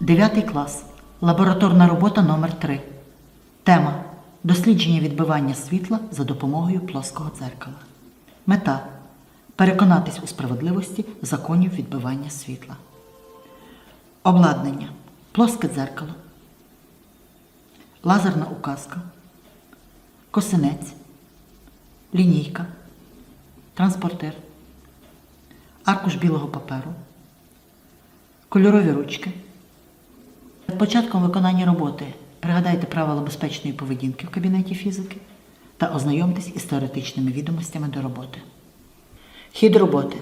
Дев'ятий клас. Лабораторна робота номер 3 Тема Дослідження відбивання світла за допомогою плоского дзеркала. Мета переконатись у справедливості законів відбивання світла. Обладнання. Плоске дзеркало. Лазерна указка. Косинець. Лінійка. Транспортир. Аркуш білого паперу. Кольорові ручки. Початком виконання роботи пригадайте правила безпечної поведінки в кабінеті фізики та ознайомтесь із теоретичними відомостями до роботи. Хід роботи.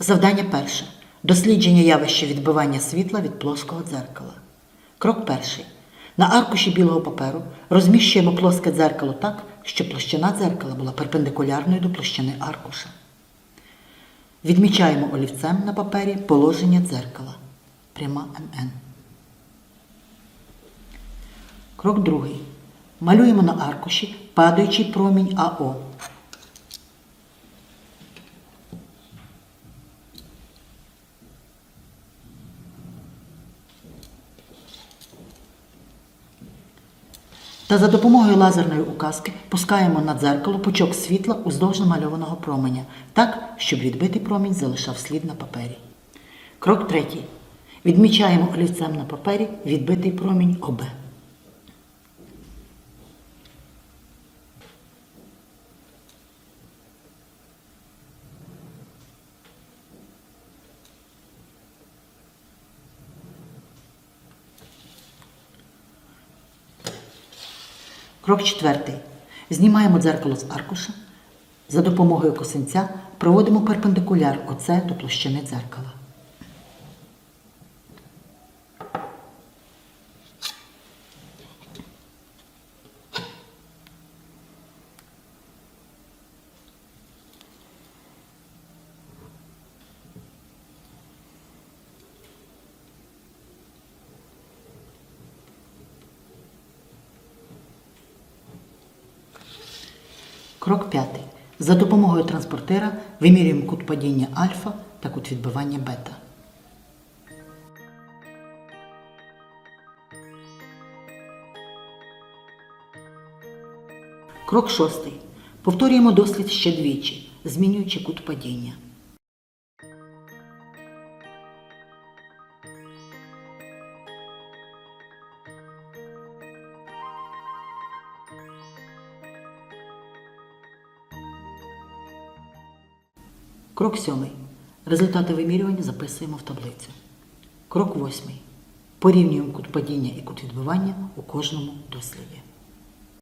Завдання перше. Дослідження явища відбивання світла від плоского дзеркала. Крок перший. На аркуші білого паперу розміщуємо плоске дзеркало так, щоб площина дзеркала була перпендикулярною до площини аркуша. Відмічаємо олівцем на папері положення дзеркала. Пряма МН. Крок другий. Малюємо на аркуші падаючий промінь АО. Та за допомогою лазерної указки пускаємо на дзеркало пучок світла уздовж намальованого променя, так, щоб відбитий промінь залишав слід на папері. Крок третій. Відмічаємо олівцем на папері відбитий промінь ОБ. Крок четвертий. Знімаємо дзеркало з аркуша. За допомогою косинця проводимо перпендикуляр оце до площини дзеркала. Крок п'ятий. За допомогою транспортера вимірюємо кут падіння альфа та кут відбивання бета. Крок шостий. Повторюємо дослід ще двічі, змінюючи кут падіння. Крок сьомий. Результати вимірювання записуємо в таблицю. Крок восьмий. Порівнюємо кут падіння і кут відбивання у кожному досліді.